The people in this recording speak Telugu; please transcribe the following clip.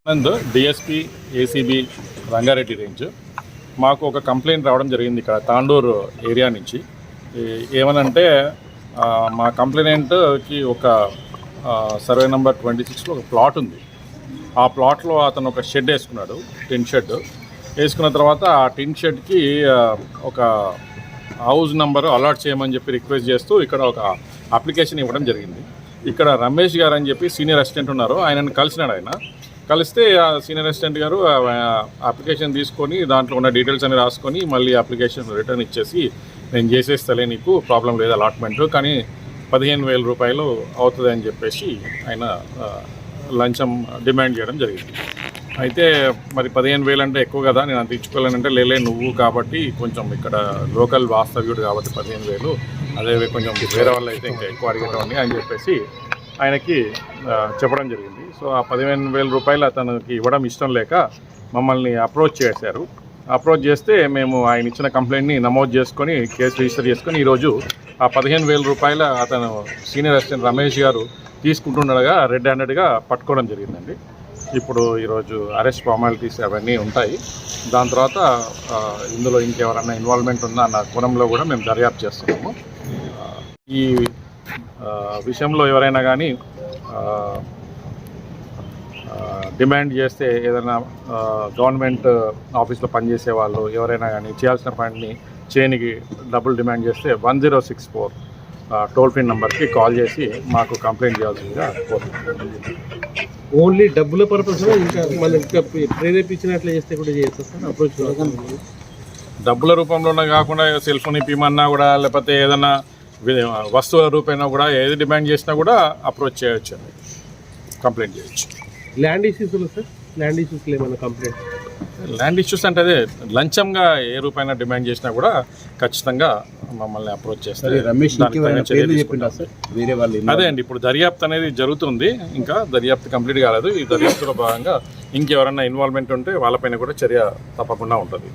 Anand DSP ACB Rangareddy range. మాకు ఒక కంప్లైంట్ రావడం జరిగింది ఇక్కడ తాండూరు ఏరియా నుంచి. ఏమనంటే మా కంప్లైనెంట్కి ఒక సర్వే నెంబర్ ట్వంటీ సిక్స్లో ఒక ప్లాట్ ఉంది. ఆ ప్లాట్లో అతను ఒక షెడ్ వేసుకున్నాడు టిన్ షెడ్. వేసుకున్న తర్వాత ఆ టిన్ షెడ్కి ఒక హౌస్ నెంబర్ అలాట్ చేయమని చెప్పి రిక్వెస్ట్ చేస్తూ ఇక్కడ ఒక అప్లికేషన్ ఇవ్వడం జరిగింది. ఇక్కడ రమేష్ గారు అని చెప్పి సీనియర్ అసిస్టెంట్ ఉన్నారు. ఆయనను కలిసినాడు ఆయన. కలిస్తే ఆ సీనియర్ అసిస్టెంట్ గారు అప్లికేషన్ తీసుకొని దాంట్లో ఉన్న డీటెయిల్స్ అన్ని రాసుకొని మళ్ళీ అప్లికేషన్ రిటర్న్ ఇచ్చేసి నేను చేసేస్తలే నీకు ప్రాబ్లం లేదు అలాట్మెంట్ కానీ పదిహేను వేల రూపాయలు అవుతుంది అని చెప్పేసి ఆయన లంచం డిమాండ్ చేయడం జరిగింది. అయితే మరి పదిహేను వేలు అంటే ఎక్కువ కదా నేను అంత ఇచ్చుకోలేనంటే లేలే నువ్వు కాబట్టి కొంచెం ఇక్కడ లోకల్ వాస్తవ్యుడు కాబట్టి పదిహేను వేలు అదే కొంచెం వేరే వాళ్ళు అయితే ఇంకా ఎక్కువ అడిగేటండి అని చెప్పేసి ఆయనకి చెప్పడం జరిగింది. సో ఆ పదిహేను వేల రూపాయలు అతనికి ఇవ్వడం ఇష్టం లేక మమ్మల్ని అప్రోచ్ చేశారు. అప్రోచ్ చేస్తే మేము ఆయన ఇచ్చిన కంప్లైంట్ని నమోదు చేసుకొని కేసు రిజిస్టర్ చేసుకొని ఈరోజు ఆ పదిహేను వేల రూపాయల అతను సీనియర్ అసిస్టెంట్ రమేష్ గారు తీసుకుంటుండగా రెడ్ హ్యాండెడ్గా పట్టుకోవడం జరిగిందండి. ఇప్పుడు ఈరోజు అరెస్ట్ ఫార్మాలిటీస్ అవన్నీ ఉంటాయి. దాని తర్వాత ఇందులో ఇంకెవరన్నా ఇన్వాల్వ్మెంట్ ఉందా అన్న కోణంలో కూడా మేము దర్యాప్తు చేస్తున్నాము. ఈ విషయంలో ఎవరైనా కానీ డిమాండ్ చేస్తే ఏదైనా గవర్నమెంట్ ఆఫీస్లో పనిచేసే వాళ్ళు ఎవరైనా కానీ చేయాల్సిన పనిని చేయనికి డబ్బులు డిమాండ్ చేస్తే one zero six four toll free నెంబర్కి కాల్ చేసి మాకు కంప్లైంట్ చేయాల్సిందిగా కోరుతున్నాను ఓన్లీ డబ్బుల పర్పస్ ఇంకా మనం ఇంకా ప్రేరేపించినట్లు చేస్తే కూడా చేయొచ్చు సార్? అప్రోచ్ డబ్బుల రూపంలోనే కాకుండా సెల్ ఫోన్ ఇప్పిమన్నా కూడా లేకపోతే ఏదైనా వి- వస్తువుల రూపైనా కూడా ఏది డిమాండ్ చేసినా కూడా అప్రోచ్ చేయొచ్చు కంప్లైంట్ చేయొచ్చు. Land issues sir? Land issues ఏమైనా కంప్లైంట్ ల్యాండ్ ఇష్యూస్ అంటే అదే లంచంగా ఏ రూపాయన డిమాండ్ చేసినా కూడా ఖచ్చితంగా మమ్మల్ని అప్రోచ్ చేస్తారు అదే అండి ఇప్పుడు దర్యాప్తు అనేది జరుగుతుంది ఇంకా దర్యాప్తు కంప్లీట్ కాలేదు. ఈ దర్యాప్తులో భాగంగా ఇంకెవరన్నా ఇన్వాల్వ్మెంట్ ఉంటే వాళ్ళపైన కూడా చర్య తప్పకుండా ఉంటుంది.